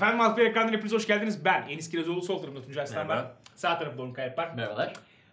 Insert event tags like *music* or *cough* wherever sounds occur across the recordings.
Efendim Alper Ekran'dan hepiniz hoş geldiniz. Ben Enis Kirazoğlu sol tarafımda Tuncay Aslan ben. Merhaba. Sağ tarafımda Orhun Kayapar. Merhabalar.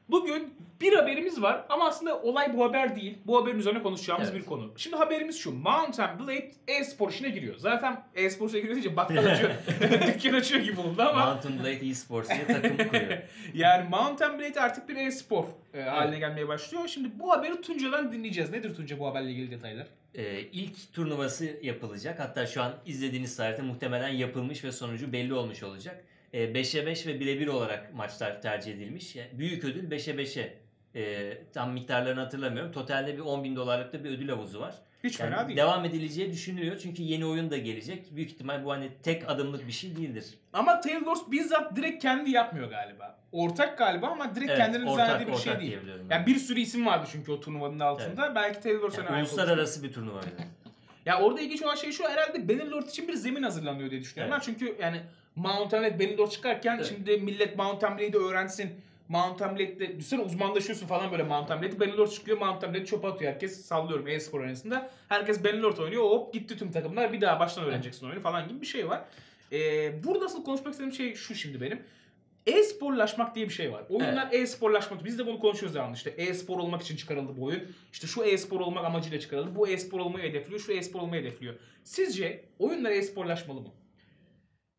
Bugün bir haberimiz var ama aslında olay bu haber değil. Bu haberin üzerine konuşacağımız Evet. bir konu. Şimdi haberimiz şu. Mountain Blade e-spor işine giriyor. Zaten e-spor işine giriyor deyince bakkal *laughs* açıyor. *laughs* dükkan açıyor gibi oldu ama. Mountain Blade Esports diye takım kuruyor. *laughs* Yani Mountain Blade artık bir e-spor e, haline gelmeye başlıyor. Şimdi bu haberi Tunca'dan dinleyeceğiz. Nedir Tunca bu haberle ilgili detaylar? Ee, ilk turnuvası yapılacak. Hatta şu an izlediğiniz tarihte muhtemelen yapılmış ve sonucu belli olmuş olacak. Ee, 5'e 5 ve 1'e 1 olarak maçlar tercih edilmiş. Yani büyük ödül 5'e 5'e. Ee, tam miktarlarını hatırlamıyorum. Totalde bir 10 bin dolarlık da bir ödül havuzu var. Hiç Yani fena değil. Devam edileceği düşünülüyor. Çünkü yeni oyun da gelecek. Büyük ihtimal bu hani tek adımlık bir şey değildir. Ama Taylor bizzat direkt kendi yapmıyor galiba. Ortak galiba ama direkt Evet, kendinin ortak- düzenlediği bir ortak şey değil. Yani ben. bir sürü isim vardı çünkü o turnuvanın altında. Belki Taylor Yani olsun. uluslararası bir turnuva. *laughs* Ya orada ilginç olan şey şu herhalde Bannerlord için bir zemin hazırlanıyor diye düşünüyorum. Evet. Çünkü yani Mountain Blade Bannerlord çıkarken Evet. şimdi millet Mountain Blade'i öğrensin. Mountain Blade'de düşünsene uzmanlaşıyorsun falan böyle Mountain Blade'i. Bannerlord çıkıyor Mountain Blade'i çöpe atıyor. Herkes sallıyorum e-spor arasında. Herkes Bannerlord oynuyor. Hop gitti tüm takımlar. Bir daha baştan öğreneceksin oyunu falan gibi bir şey var. Ee, burada asıl konuşmak istediğim şey şu şimdi benim. E-sporlaşmak diye bir şey var. Oyunlar e-sporlaşmak. Biz de bunu konuşuyoruz devamlı. İşte e-spor olmak için çıkarıldı bu oyun. İşte şu e-spor olmak amacıyla çıkarıldı. Bu e-spor olmayı hedefliyor. Şu e-spor olmayı hedefliyor. Sizce oyunlar e-sporlaşmalı mı?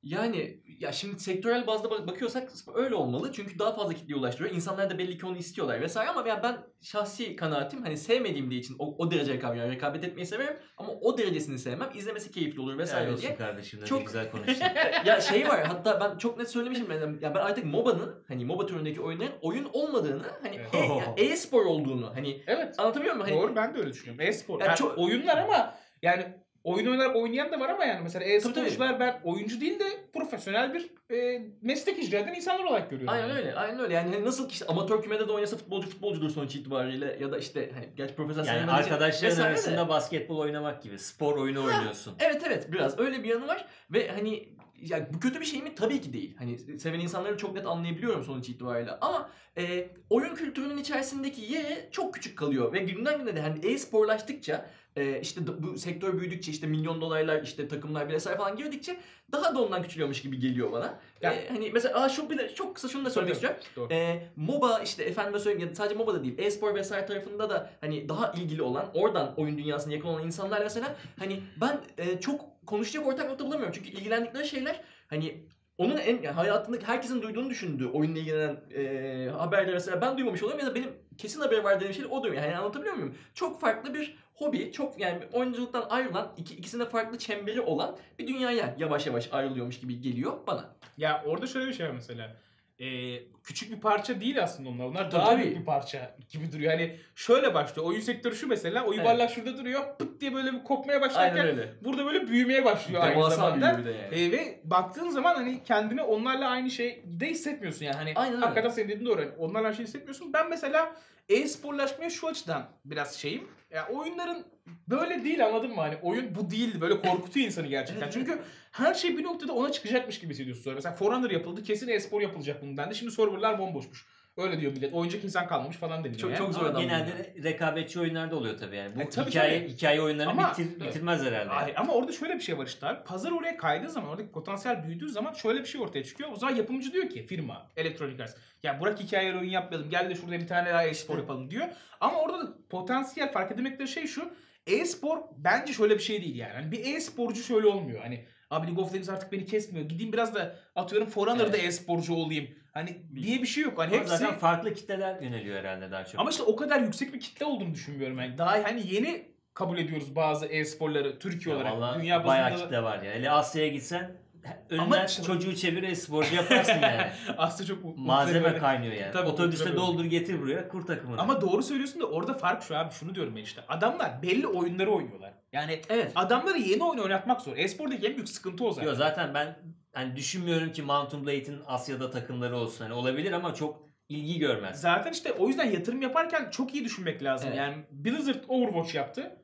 Yani ya şimdi sektörel bazda bak- bakıyorsak öyle olmalı. Çünkü daha fazla kitleye ulaştırıyor. İnsanlar da belli ki onu istiyorlar vesaire ama ya ben şahsi kanaatim hani sevmediğim diye için o, o derece rekabet, yani rekabet etmeyi severim ama o derecesini sevmem. İzlemesi keyifli olur Helal vesaire olsun diye. kardeşim. Ne Çok- güzel *laughs* konuştun. ya şey var hatta ben çok net söylemişim ben, ya ben artık MOBA'nın hani MOBA türündeki oyunların oyun olmadığını hani Evet. e- ya e-spor olduğunu hani Evet. anlatabiliyor muyum? Hani Doğru ben de öyle düşünüyorum. E-spor. Ya Yani çok- oyunlar ama yani oyun oynarak oynayan da var ama yani mesela e-sporcular ben oyuncu değil de profesyonel bir e, meslek icra eden insanlar olarak görüyorum. Aynen yani. öyle. Aynen öyle. Yani hani nasıl ki işte amatör kümede de oynasa futbolcu futbolcudur sonuç itibariyle ya da işte hani gerçi profesyonel Yani arkadaşların vesaire de. arasında basketbol oynamak gibi spor oyunu oynuyorsun. Evet evet biraz öyle bir yanı var ve hani yani bu kötü bir şey mi? Tabii ki değil. Hani seven insanları çok net anlayabiliyorum sonuç itibariyle. Ama e, oyun kültürünün içerisindeki yeri çok küçük kalıyor. Ve günden güne de hani e-sporlaştıkça e, işte bu sektör büyüdükçe işte milyon dolarlar işte takımlar vesaire falan girdikçe daha da ondan küçülüyormuş gibi geliyor bana. Ya- E, hani mesela aa şu bir de çok kısa şunu da söylemek istiyorum. E, MOBA işte efendime söyleyeyim ya sadece MOBA da değil e-spor vesaire tarafında da hani daha ilgili olan oradan oyun dünyasına yakın olan insanlar mesela hani ben e, çok konuşacak ortak nokta bulamıyorum. Çünkü ilgilendikleri şeyler hani onun en yani hayatındaki herkesin duyduğunu düşündüğü oyunla ilgilenen e, haberleri mesela ben duymamış oluyorum ya da benim kesin haberi var dediğim şey o duymuyor. Yani anlatabiliyor muyum? Çok farklı bir hobi, çok yani oyunculuktan ayrılan, iki, ikisinde farklı çemberi olan bir dünyaya yavaş yavaş ayrılıyormuş gibi geliyor bana. Ya orada şöyle bir şey var mesela. Ee, küçük bir parça değil aslında onlar. Onlar daha tabii. büyük bir parça gibi duruyor. Hani şöyle başlıyor. Oyun sektörü şu mesela. O yuvarlak şurada duruyor. Pıt diye böyle bir kopmaya başlarken öyle. burada böyle büyümeye başlıyor aynı Devasa zamanda. bir de yani. Ee, ve baktığın zaman hani kendini onlarla aynı şeyde hissetmiyorsun yani. Hani Aynen öyle. hakikaten senin dediğin doğru. Hani onlarla aynı şey hissetmiyorsun. Ben mesela e-sporlaşmaya şu açıdan biraz şeyim. Ya oyunların böyle değil anladın mı? Hani oyun bu değildi. Böyle korkutuyor insanı gerçekten. Evet, Çünkü her şey bir noktada ona çıkacakmış gibi hissediyorsun sonra. Mesela For Honor yapıldı. Kesin e-spor yapılacak bundan da. Şimdi serverlar bomboşmuş. Öyle diyor millet. Oyuncak insan kalmamış falan deniyor. Çok- yani. çok zor Ama adam genelde rekabetçi oyunlarda oluyor tabii yani. Bu E, tabii, hikaye tabii. hikaye oyunlarını Ama- bitir, bitirmez herhalde. Ay, ama orada şöyle bir şey var işte abi. Pazar oraya kaydığı zaman, oradaki potansiyel büyüdüğü zaman şöyle bir şey ortaya çıkıyor. O zaman yapımcı diyor ki firma, Electronic Arts. Ya bırak hikayeli oyun yapmayalım, gel de şurada bir tane daha e-spor yapalım diyor. Ama orada da potansiyel fark edemekleri şey şu. E-spor bence şöyle bir şey değil yani. Hani bir e-sporcu şöyle olmuyor. Hani abi League of Legends artık beni kesmiyor. Gideyim biraz da atıyorum For Honor'da Evet. e-sporcu olayım. Hani diye bir şey yok. Hani hepsi... Zaten farklı kitleler yöneliyor herhalde daha çok. Ama işte o kadar yüksek bir kitle olduğunu düşünmüyorum yani. Daha hani yeni kabul ediyoruz bazı e-sporları Türkiye Ya olarak. Dünya bayağı bazında da- kitle var ya. Hele Asya'ya gitsen *laughs* önünden Ama çocuğu çevir e-sporcu yaparsın yani. *laughs* Aslında çok u- Malzeme böyle- kaynıyor yani. Tabii, Otobüste doldur getir buraya kur takımını. Ama doğru söylüyorsun da orada fark şu abi şunu diyorum ben işte. Adamlar belli oyunları oynuyorlar. Yani Evet. adamları yeni oyun oynatmak zor. E-spordaki en büyük sıkıntı o zaten. Yo, zaten ben hani düşünmüyorum ki Mountain Blade'in Asya'da takımları olsun. Hani olabilir ama çok ilgi görmez. Zaten işte o yüzden yatırım yaparken çok iyi düşünmek lazım. Evet. Yani Blizzard Overwatch yaptı.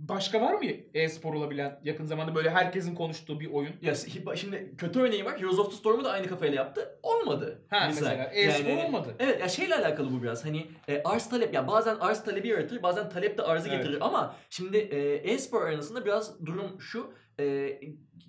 Başka var mı e-spor olabilen yakın zamanda böyle herkesin konuştuğu bir oyun? Ya şimdi kötü örneği var. Heroes of the Storm'u da aynı kafayla yaptı. Olmadı. Ha Misal. mesela e-spor olmadı. Evet ya şeyle alakalı bu biraz. Hani e, arz talep ya bazen arz talebi yaratır, bazen talep de arzı Evet. getirir ama şimdi e, e-spor arasında biraz durum şu. e,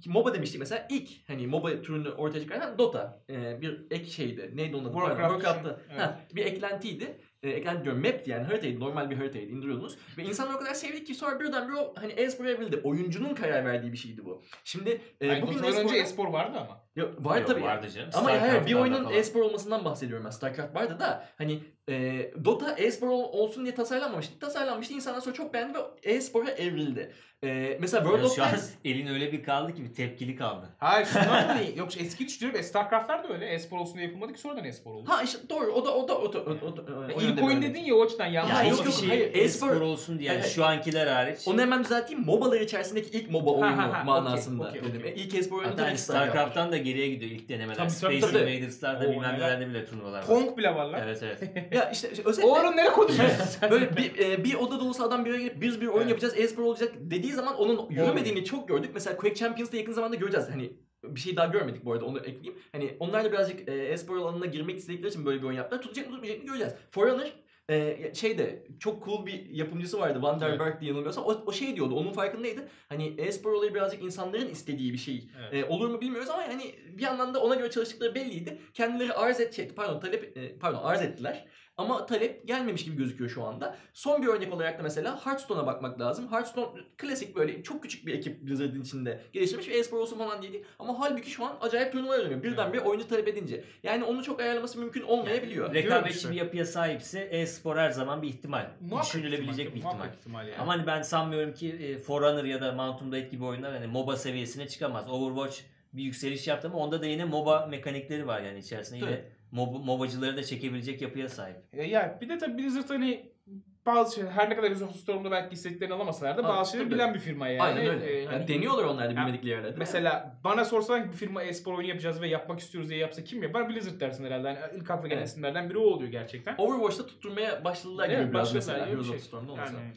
MOBA demiştik mesela ilk hani MOBA türünü ortaya çıkaran Dota e, bir ek şeydi. Neydi onun adı? Warcraft Warcraft'ta. evet. Ha, bir eklentiydi. E, eklenti diyorum map'ti yani haritaydı normal bir haritaydı indiriyordunuz. Ve insanlar o kadar sevdik ki sonra birden bir o hani e-spor evrildi. Oyuncunun karar verdiği bir şeydi bu. Şimdi e, Yani bugün Dota'dan önce e-sporda- espor vardı ama. Yok, var Yok, tabii. Vardı canım. Ama hayır bir oyunun e-spor olmasından bahsediyorum ben. StarCraft vardı da hani e, Dota e-spor ol- olsun diye tasarlanmamıştı. Tasarlanmıştı. İnsanlar sonra çok beğendi ve e-spora evrildi. E, mesela World of Tanks elin öyle bir kaldı ki bir tepkili kaldı. Hayır şundan *laughs* dolayı. Yok eski düşünüyorum. Starcraft'lar da öyle. Espor olsun diye yapılmadı ki sonradan espor oldu. Ha işte doğru o da o da o da o, o, da- o, o İlk oyun dedin ya o açıdan yanlış. Ha, Ya yok, hiçbir yok, şey hayır, e-spor e-spor- olsun diye yani Evet. şu ankiler hariç. Onu hemen düzelteyim. MOBA'lar içerisindeki ilk MOBA oyunu ha, ha, manasında okey, okey, dedim. okey. E, İlk espor oyunu tabii hani. StarCraft'tan da geriye gidiyor ilk denemeler. Tabii, tabii, Space tabii. Invaders'larda Oo, bilmem neler. nelerde bile turnuvalar var. Kong bile var lan. Evet evet. *laughs* Ya işte işte özetle Oğlum nereye konuşuyorsun böyle bir, e, bir oda dolusu adam bir araya gelip biz bir oyun Evet. yapacağız, e-spor olacak dediği zaman onun yürümediğini çok gördük. Mesela Quake Champions'da yakın zamanda göreceğiz. Hani bir şey daha görmedik bu arada onu ekleyeyim. Hani onlar da birazcık e, e-spor alanına girmek istedikleri için böyle bir oyun yaptılar. Tutacak mı tutmayacak mı göreceğiz. Forerunner e, şeyde çok cool bir yapımcısı vardı. Van der. Berg diye yanılmıyorsam. O, o şey diyordu. Onun farkındaydı. Hani e-spor olayı birazcık insanların istediği bir şey. Evet. E, olur mu bilmiyoruz ama hani bir yandan da ona göre çalıştıkları belliydi. Kendileri arz şey, pardon talep e, pardon arz ettiler. Ama talep gelmemiş gibi gözüküyor şu anda. Son bir örnek olarak da mesela Hearthstone'a bakmak lazım. Hearthstone klasik böyle çok küçük bir ekip Blizzard'ın içinde geliştirmiş ve e-spor olsun falan diye değil. Ama halbuki şu an acayip turnuvalar dönüyor. Birdenbire oyuncu talep edince. Yani onu çok ayarlaması mümkün olmayabiliyor. Rekabetçi işte. bir yapıya sahipse e-spor her zaman bir ihtimal. Muhakkak Düşünülebilecek bir ihtimal. ihtimal yani. Ama hani ben sanmıyorum ki e, Forerunner ya da Mountain Blade gibi oyunlar hani MOBA seviyesine çıkamaz. Overwatch bir yükseliş yaptı ama onda da yine MOBA mekanikleri var yani içerisinde yine Evet. MOBA, MOBA'cıları da çekebilecek yapıya sahip. Ya, ya bir de tabii Blizzard hani bazı şeyler her ne kadar of Storm'da belki istediklerini alamasalar da bazı şeyleri bilen bir firma yani. Aynen öyle. Ee, Yani hani deniyorlar onlar da bilmedikleri yerlerde. Mesela bana sorsalar bir firma e-spor oyunu yapacağız ve yapmak istiyoruz diye yapsa kim yapar? Blizzard dersin herhalde. Yani ilk akla gelen Evet. isimlerden biri o oluyor gerçekten. Overwatch'ta tutturmaya başladılar gibi Evet, biraz başladılar mesela gibi Heroes şey. Storm'da olmasa. Yani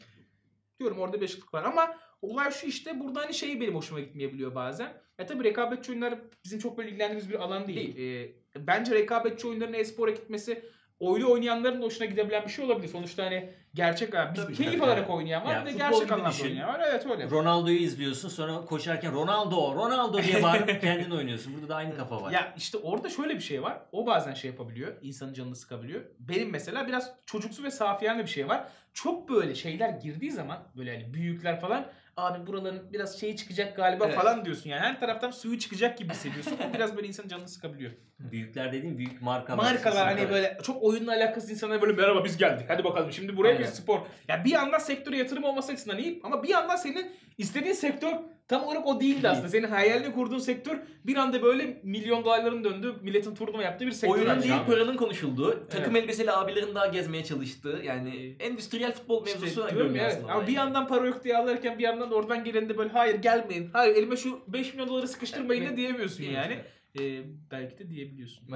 diyorum orada bir eşitlik var ama olay şu işte burada hani şey benim hoşuma gitmeyebiliyor bazen. Ya tabii rekabetçi oyunlar bizim çok böyle ilgilendiğimiz bir alan değil. Ee, bence rekabetçi oyunların e-spora gitmesi oyunu oynayanların da hoşuna gidebilen bir şey olabilir. Sonuçta hani gerçek biz Tabii, keyif tabii. alarak oynayan var Ya bir de gerçek anlamda düşün. oynayan var. Evet öyle. Ronaldo'yu izliyorsun sonra koşarken Ronaldo, Ronaldo diye bağırıp *laughs* kendin oynuyorsun. Burada da aynı kafa var. Ya işte orada şöyle bir şey var. O bazen şey yapabiliyor. insanın canını sıkabiliyor. Benim mesela biraz çocuksu ve safiyane bir şey var. Çok böyle şeyler girdiği zaman böyle hani büyükler falan abi buraların biraz şeyi çıkacak galiba Evet. falan diyorsun. Yani her taraftan suyu çıkacak gibi hissediyorsun. O biraz böyle insanın canını sıkabiliyor. *laughs* Büyükler dediğim büyük marka Markalar hani Evet. böyle çok oyunla alakası insanlar böyle merhaba biz geldik. Hadi bakalım şimdi buraya bir Aynen. spor. Ya bir yandan sektöre yatırım olması açısından iyi ama bir yandan senin istediğin sektör tam olarak o değildi Değil. aslında. Senin hayalini kurduğun sektör bir anda böyle milyon dolarların döndüğü, milletin turnuva yaptığı bir sektör. Oyunun değil paranın konuşulduğu, takım elbiseli abilerin daha gezmeye çalıştığı yani endüstriyel futbol İşte mevzusu diyorum ya, evet. aslında. Ama bir yani. yandan para yok diye alırken bir yandan da oradan gelen de böyle hayır gelmeyin. Hayır elime şu 5 milyon doları sıkıştırmayın da diyemiyorsun yani. Ee, belki de diyebiliyorsun.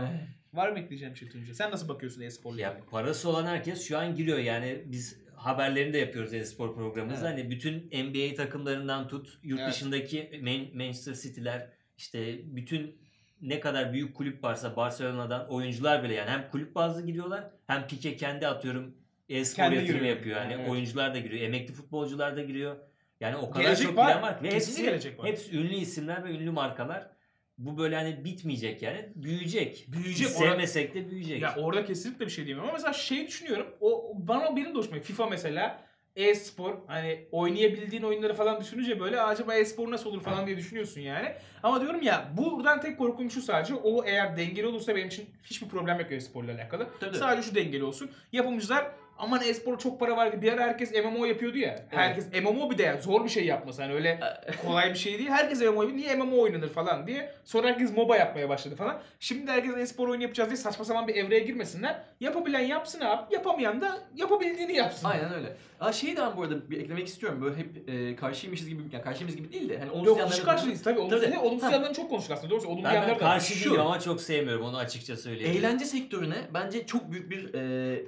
Var mı ekleyeceğim bir şey Tunca? Sen nasıl bakıyorsun e-sporla Ya parası olan herkes şu an giriyor yani biz haberlerini de yapıyoruz e-spor programımızda. Evet. Hani bütün NBA takımlarından tut yurt Evet. dışındaki Man- Manchester City'ler işte bütün ne kadar büyük kulüp varsa Barcelona'dan oyuncular bile yani hem kulüp bazlı giriyorlar hem Pike kendi atıyorum e-spor Kendi yatırım giriyor. yapıyor. Yani Evet. oyuncular da giriyor. Emekli futbolcular da giriyor. Yani o kadar Gelecek çok var. bilen var. Ve Kesinlikle hepsi, gelecek var. hepsi ünlü isimler ve ünlü markalar. Bu böyle hani bitmeyecek yani. Büyüyecek. Büyüyecek. Biz sevmesek de büyüyecek. Ya orada kesinlikle bir şey diyemiyorum ama mesela şey düşünüyorum. O bana benim de hoşuma. FIFA mesela e-spor hani oynayabildiğin oyunları falan düşününce böyle acaba e-spor nasıl olur falan diye düşünüyorsun yani. Ama diyorum ya buradan tek korkum şu sadece o eğer dengeli olursa benim için hiçbir problem yok e-sporla alakalı. Tabii. Sadece şu dengeli olsun. Yapımcılar aman e-spor çok para var diye bir ara herkes MMO yapıyordu ya. Herkes MMO bir de ya, zor bir şey yapması hani öyle *laughs* kolay bir şey değil. Herkes MMO yapıyor. Niye MMO oynanır falan diye. Sonra herkes MOBA yapmaya başladı falan. Şimdi de herkes e-spor oyunu yapacağız diye saçma sapan bir evreye girmesinler. Yapabilen yapsın abi. Yapamayan da yapabildiğini yapsın. Aynen öyle. Aa, şeyi de ben bu arada bir eklemek istiyorum. Böyle hep e, karşıymışız gibi, yani karşıymış gibi değil de hani olumsuz Yok yanlarını hiç karşıyız tabii. Olumsuz, Tabii. olumsuz yanlarını çok konuştuk aslında. Doğrusu olumlu Ben, yanlar ben da karşı değilim ama çok sevmiyorum onu açıkça söyleyeyim. Eğlence sektörüne bence çok büyük bir e,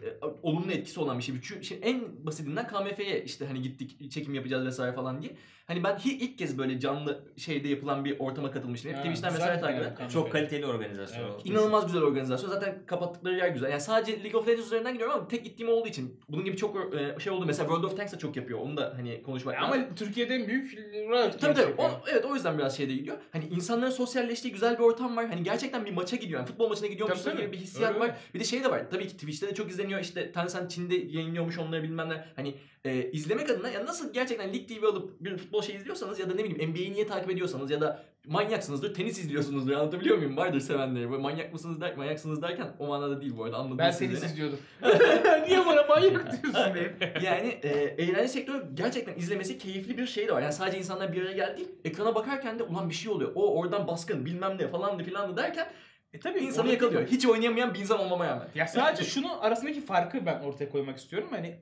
olumlu etkisi etkisi olan bir şey. Çünkü şey, en basitinden KMF'ye işte hani gittik çekim yapacağız vesaire falan diye. Hani ben ilk kez böyle canlı şeyde yapılan bir ortama katılmıştım. Hep Twitch'ten vesaire takip eden. Çok kaliteli organizasyon Evet. İnanılmaz güzel organizasyon. Zaten kapattıkları yer güzel. Yani sadece League of Legends üzerinden gidiyorum ama tek gittiğim olduğu için bunun gibi çok e, şey oldu. Mesela World of Tanks de çok yapıyor. Onu da hani konuşmak lazım. Ama Türkiye'de en büyük Riot Tabii tabii. O, evet o yüzden biraz şeyde gidiyor. Hani insanların sosyalleştiği güzel bir ortam var. Hani gerçekten bir maça gidiyor. Yani futbol maçına gidiyormuş gibi bir hissiyat Öyle var. Bir de şey de var. Tabii ki Twitch'te de çok izleniyor. İşte Tencent Çin'de yayınlıyormuş onları bilmem ne. Hani e, izlemek adına ya nasıl gerçekten Lig TV alıp bir futbol şey izliyorsanız ya da ne bileyim NBA'yi niye takip ediyorsanız ya da manyaksınızdır tenis izliyorsunuzdur anlatabiliyor muyum? Vardır sevenleri. Böyle manyak mısınız der, manyaksınız derken o manada değil bu arada anladınız Ben beni. izliyordum. *laughs* Niye bana manyak diyorsun benim? *laughs* Yani e, eğlence sektörü gerçekten izlemesi keyifli bir şey de var. Yani sadece insanlar bir araya geldi ekrana bakarken de ulan bir şey oluyor. O oradan baskın bilmem ne falandı filandı derken E tabii insanı yakalıyor. Hiç oynayamayan bir insan olmama rağmen. Ya sadece şunun arasındaki farkı ben ortaya koymak istiyorum. Hani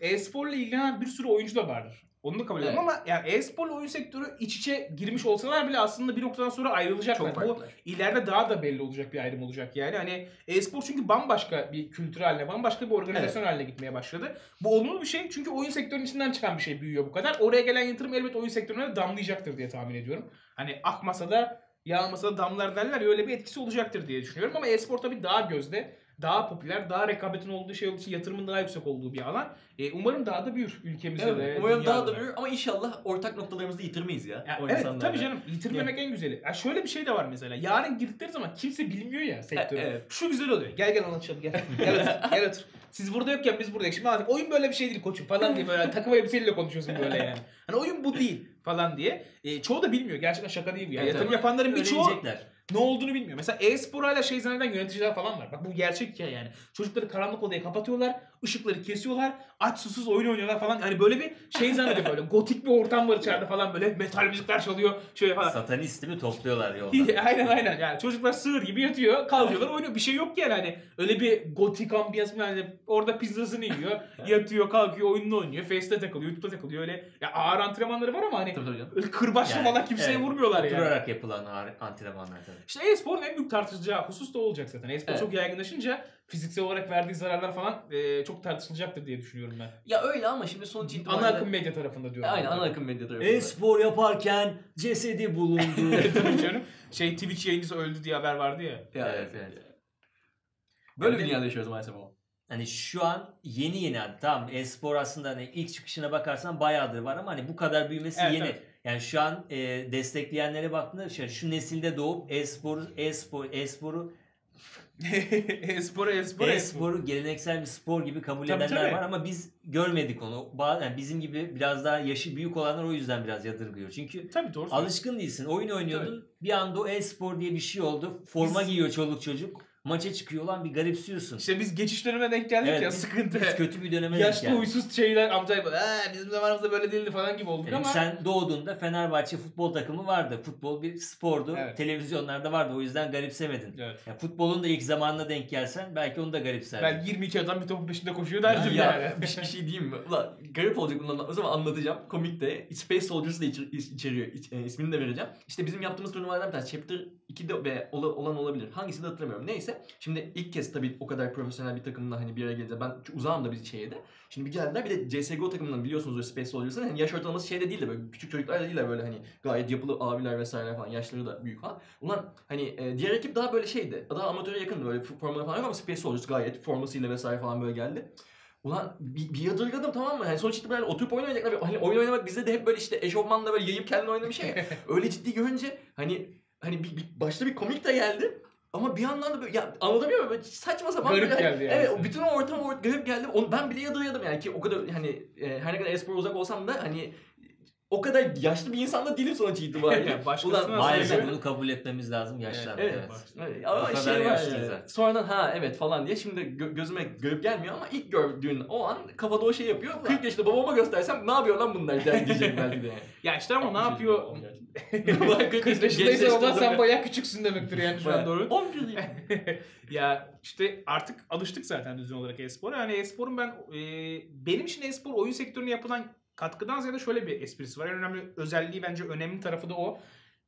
e-sporla ilgilenen bir sürü oyuncu da vardır. Onu da kabul ediyorum ama yani e-sporla oyun sektörü iç içe girmiş olsalar bile aslında bir noktadan sonra ayrılacaklar. Çok Bu farklı. ileride daha da belli olacak bir ayrım olacak yani. Hani e-spor çünkü bambaşka bir kültür haline, bambaşka bir organizasyon haline gitmeye başladı. Bu olumlu bir şey çünkü oyun sektörünün içinden çıkan bir şey büyüyor bu kadar. Oraya gelen yatırım elbet oyun sektörüne de damlayacaktır diye tahmin ediyorum. Hani akmasa da yağmasa da damlar derler ya öyle bir etkisi olacaktır diye düşünüyorum. Ama e-spor tabii daha gözde, daha popüler, daha rekabetin olduğu şey olduğu için yatırımın daha yüksek olduğu bir alan. E, umarım daha da büyür ülkemizde de. Evet, umarım daha dünyada da büyür ama inşallah ortak noktalarımızı yitirmeyiz ya. ya o evet insanlarla. tabii canım yitirmemek en güzeli. Ya şöyle bir şey de var mesela. Yarın girdikleri zaman kimse bilmiyor ya sektörü. E, evet. Şu güzel oluyor. Gel gel anlatalım gel. *laughs* Gel otur. Gel otur. Siz burada yokken biz buradayız. Şimdi anlatayım. Oyun böyle bir şey değil koçum falan diye böyle takım elbiseyle konuşuyorsun böyle yani. Hani oyun bu değil falan diye. E, çoğu da bilmiyor. Gerçekten şaka değil bu ya. Evet, Yatırım yapanların birçoğu ne olduğunu bilmiyor. Mesela e-spor hala şey zanneden yöneticiler falan var. Bak bu gerçek hikaye yani. Çocukları karanlık odaya kapatıyorlar. Işıkları kesiyorlar. Aç susuz oyun oynuyorlar falan. Hani böyle bir şey zannediyor böyle. *laughs* Gotik bir ortam var içeride falan böyle. Metal müzikler çalıyor. Şöyle falan. Satanist mi topluyorlar yolda. *laughs* aynen aynen yani çocuklar sığır gibi yatıyor kalkıyorlar oynuyor bir şey yok ki yani hani öyle bir gotik ambiyans mı yani orada pizzasını yiyor *laughs* yatıyor kalkıyor oyununu oynuyor Face'te takılıyor YouTube'da takılıyor öyle ya ağır antrenmanları var ama hani Tabii tabii öyle kırbaçla Yani, falan kimseye evet, vurmuyorlar yani. Oturarak yapılan ağır antrenmanlar tabii. İşte e-sporun en büyük tartışılacağı husus da olacak zaten. E-spor Evet. çok yaygınlaşınca fiziksel olarak verdiği zararlar falan e, çok tartışılacaktır diye düşünüyorum ben. Ya öyle ama şimdi sonuç Ana itibariyle... akım medya tarafında diyorum. Aynen ana akım medya tarafında. E-spor yaparken cesedi bulundu. *laughs* Tabii canım. Şey Twitch yayıncısı öldü diye haber vardı ya. Ya, Evet, evet. Böyle bir dünyada yaşıyoruz maalesef ama. hani şu an yeni yeni hani tamam e-spor aslında hani ilk çıkışına bakarsan bayağıdır var ama hani bu kadar büyümesi Evet, yeni. evet. Yani şu an e, destekleyenlere baktığında şu, şu nesilde doğup e-sporu e-spor e-sporu *laughs* e-spor, e-spor, e-spor. e-sporu geleneksel bir spor gibi kabul Tabii, edenler tabii. var ama biz görmedik onu. Yani bizim gibi biraz daha yaşı büyük olanlar o yüzden biraz yadırgıyor. Çünkü Tabii doğru. alışkın değilsin. Oyun oynuyordun. Bir anda o e-spor diye bir şey oldu. Forma Biz- giyiyor çoluk çocuk. Maça çıkıyor lan bir garipsiyorsun. İşte biz geçiş dönemine denk geldik Evet, ya biz- sıkıntı. Biz kötü bir döneme denk Yaşlı geldik. huysuz şeyler amcayı böyle "Ee, bizim zamanımızda böyle değildi falan gibi olduk Yani ama sen doğduğunda Fenerbahçe futbol takımı vardı. Futbol bir spordu. Evet. Televizyonlarda vardı. O yüzden garipsemedin. Evet. Ya futbolun da ilk zamanına denk gelsen belki onu da garipserdin. Ben 22 adam bir topun peşinde koşuyor derdim ya, yani. bir, şey- bir şey diyeyim mi? *laughs* Ulan garip olacak bunu anlatmaz ama anlatacağım. Komik de Space Soldiers da içer- iç- içeriyor. İç- e, ismini de vereceğim. İşte bizim yaptığımız turnuvalardan bir tanesi. Chapter 2'de ve ola- olan olabilir. Hangisini hatırlamıyorum. Neyse. Şimdi ilk kez tabii o kadar profesyonel bir takımla hani bir araya geleceğiz. Ben uzağım da bir şeye de. Şimdi bir geldiler bir de CSGO takımından biliyorsunuz o Space Soldiers'ın hani yaş ortalaması şeyde değil de böyle küçük çocuklar da değiller böyle hani gayet yapılı abiler vesaire falan yaşları da büyük falan. Ulan hani e, diğer ekip daha böyle şeydi. Daha amatöre yakındı böyle formaları falan yok ama Space Soldiers gayet formasıyla vesaire falan böyle geldi. Ulan bir, bir yadırgadım tamam mı? Yani sonuç itibariyle oturup oyun oynayacaklar. Hani oyun oynamak bizde de hep böyle işte eşofmanla böyle yayıp kendini bir şey. *laughs* Öyle ciddi görünce hani hani bir, bir- başta bir komik de geldi. Ama bir yandan da böyle ya anlatamıyorum böyle saçma sapan Garip böyle, geldi yani. Evet o bütün o ortam or- garip geldi. Onu, ben bile yadırgadım yani ki o kadar hani e, her ne kadar espor uzak olsam da hani o kadar yaşlı bir insan da değilim sonuç itibariyle. Başkasına Ulan, Maalesef bunu kabul etmemiz lazım yaşlandık. Evet. Evet. Evet, ama O kadar şey var yani. Sonradan ha evet falan diye şimdi gö- gözüme garip gelmiyor ama ilk gördüğün o an kafada o şey yapıyor. 40 yaşında babama göstersem ne yapıyor lan bunlar der- diyecek belki de. *laughs* Ya işte ama ne yapıyor? Bak, 40 Kız yaşındaysa baba sen bayağı küçüksün demektir yani şu an doğru. 11 değil. *laughs* ya işte artık alıştık zaten düzen olarak e-spora. Yani e-sporun ben e, benim için e-spor oyun sektörüne yapılan katkıdan ziyade şöyle bir esprisi var. En önemli özelliği bence önemli tarafı da o.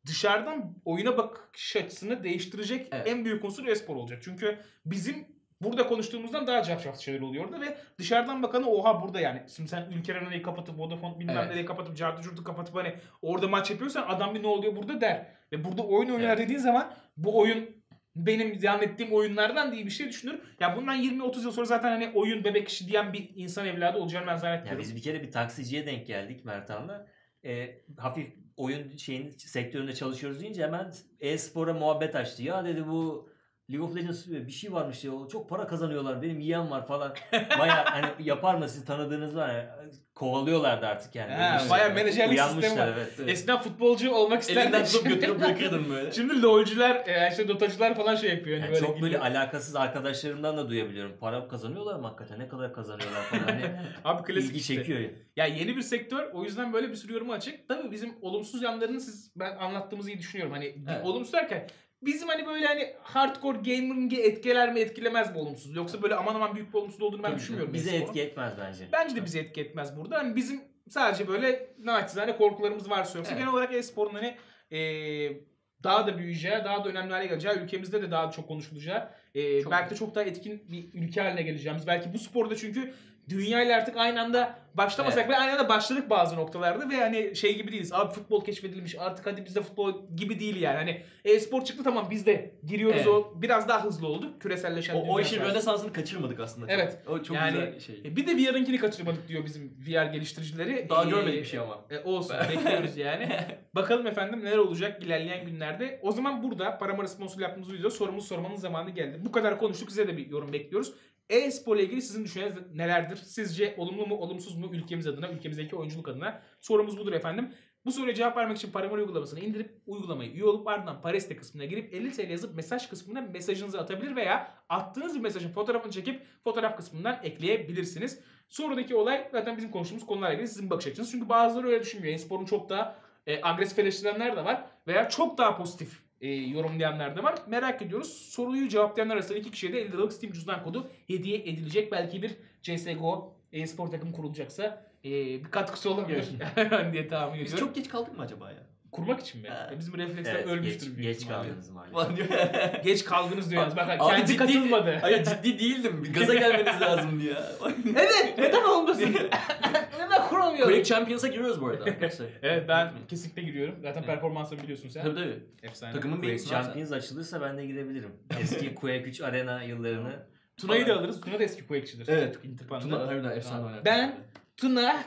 Dışarıdan oyuna bakış açısını değiştirecek Evet. en büyük unsur e-spor olacak. Çünkü bizim burada konuştuğumuzdan daha cafcaf şeyler oluyor orada ve dışarıdan bakanı oha burada yani. Şimdi sen Ülker Arena'yı kapatıp Vodafone bilmem Evet. nereyi kapatıp Cardı Curt'u kapatıp hani orada maç yapıyorsan adam bir ne oluyor burada der. Ve burada oyun oynar dediğin zaman bu oyun benim zannettiğim oyunlardan diye bir şey düşünür. Ya bundan 20-30 yıl sonra zaten hani oyun bebek işi diyen bir insan evladı olacağını ben Ya zannetmiyorum. biz bir kere bir taksiciye denk geldik Mertan'la. E, hafif oyun şeyin sektöründe çalışıyoruz deyince hemen e-spora muhabbet açtı. Ya dedi bu League of Legends bir şey varmış ya o çok para kazanıyorlar benim yiyen var falan. Baya *laughs* hani yapar mı siz tanıdığınız var ya kovalıyorlardı artık yani. Böyle bayağı işte. menajerlik sistemi var. Evet. Eskiden futbolcu olmak isterdim. Elinden tutup götürüp bırakırdım böyle. *laughs* Şimdi LoL'cular, e, işte dotacılar falan şey yapıyor. Hani Yani böyle çok böyle gidiyor. alakasız arkadaşlarımdan da duyabiliyorum. Para kazanıyorlar mı hakikaten? Ne kadar kazanıyorlar falan. Hani *laughs* Abi klasik ilgi işte. çekiyor. Ya yeni bir sektör o yüzden böyle bir sürü yoruma açık. Tabii bizim olumsuz yanlarını siz ben anlattığımızı iyi düşünüyorum. Hani Evet. olumsuz derken bizim hani böyle hani hardcore gaming'i etkiler mi etkilemez mi olumsuz? Yoksa böyle aman aman büyük bir olumsuz olduğunu ben Tabii düşünmüyorum. Bize etki etmez bence. Bence de bizi etki etmez burada. Hani bizim sadece böyle naçizane korkularımız varsa yoksa Evet. genel olarak e-sporun hani eee, daha da büyüyeceği, daha da önemli hale geleceği, ülkemizde de daha çok konuşulacağı, eee, Çok belki de çok daha etkin bir ülke haline geleceğimiz. Belki bu sporda çünkü dünyayla artık aynı anda başlamasak bile aynı anda başladık bazı noktalarda ve hani şey gibi değiliz. Abi futbol keşfedilmiş artık hadi bizde futbol gibi değil yani. Hani e-spor çıktı tamam biz de giriyoruz Evet. o biraz daha hızlı oldu. Küreselleşen O, o işin sayesinde. rönesansını kaçırmadık aslında. çok. Evet. O çok Yani- güzel şey. E, Bir de VR'ınkini kaçırmadık diyor bizim VR geliştiricileri. Daha Ee, görmedik bir şey ama. e, olsun bekliyoruz yani. *laughs* Bakalım efendim neler olacak ilerleyen günlerde. O zaman burada Paramara sponsor yaptığımız video sorumuzu sormanın zamanı geldi. Bu kadar konuştuk size de bir yorum bekliyoruz. E-spor ile ilgili sizin düşünceleriniz nelerdir? Sizce olumlu mu olumsuz mu ülkemiz adına, ülkemizdeki oyunculuk adına? Sorumuz budur efendim. Bu soruya cevap vermek için Paramara uygulamasını indirip uygulamayı üye olup ardından Pareste kısmına girip 50 TL yazıp mesaj kısmına mesajınızı atabilir veya attığınız bir mesajın fotoğrafını çekip fotoğraf kısmından ekleyebilirsiniz. Sonradaki olay zaten bizim konuştuğumuz konularla ilgili sizin bakış açınız. Çünkü bazıları öyle düşünmüyor. E-sporun çok daha e, agresif eleştirenler de var veya çok daha pozitif e, yorumlayanlar da var. Merak ediyoruz. Soruyu cevaplayanlar arasında iki kişiye de 50 liralık Steam cüzdan kodu hediye edilecek. Belki bir CSGO e-spor takım kurulacaksa e, bir katkısı olabilir *laughs* diye tahmin Biz ediyorum. çok geç kaldık mı acaba ya? Kurmak için mi? Ya Bizim refleksler Evet, ölmüştür. geç, büyük geç kaldınız maalesef. *laughs* Geç kaldınız diyor yalnız. Bak kendi ciddi- katılmadı. Hayır ciddi değildim. Bir Gaza gelmeniz lazımdı ya. *laughs* evet neden olmasın? *laughs* neden kuramıyorum? Quake Champions'a giriyoruz bu arada arkadaşlar. Evet ben kesinlikle giriyorum. Zaten Evet. performansımı biliyorsun sen. Tabii tabii. Efsane. Takımın Quake bir. Champions açılırsa ben de girebilirim. Eski Quake 3 Arena yıllarını Tuna'yı da alırız. Tuna da eski Quake'çidir. Evet. Tuna harbiden efsane oynar. Ben Tuna.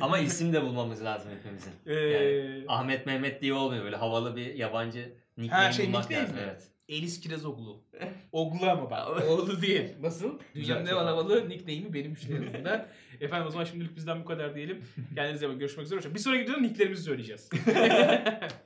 Ama isim de bulmamız lazım hepimizin. Yani Eee Ahmet Mehmet diye olmuyor böyle havalı bir yabancı nickname Ha, şey, bulmak nickname lazım. mi? Evet. Elis Kirazoglu. *laughs* Oglu ama bak. Oğlu değil. Nasıl? Dünyanın en havalı nickname'i benim işte en azından. *laughs* Efendim o zaman şimdilik bizden bu kadar diyelim. Kendinize iyi bakın. Görüşmek üzere. Hoşça- Bir sonraki videoda nicklerimizi söyleyeceğiz. *laughs*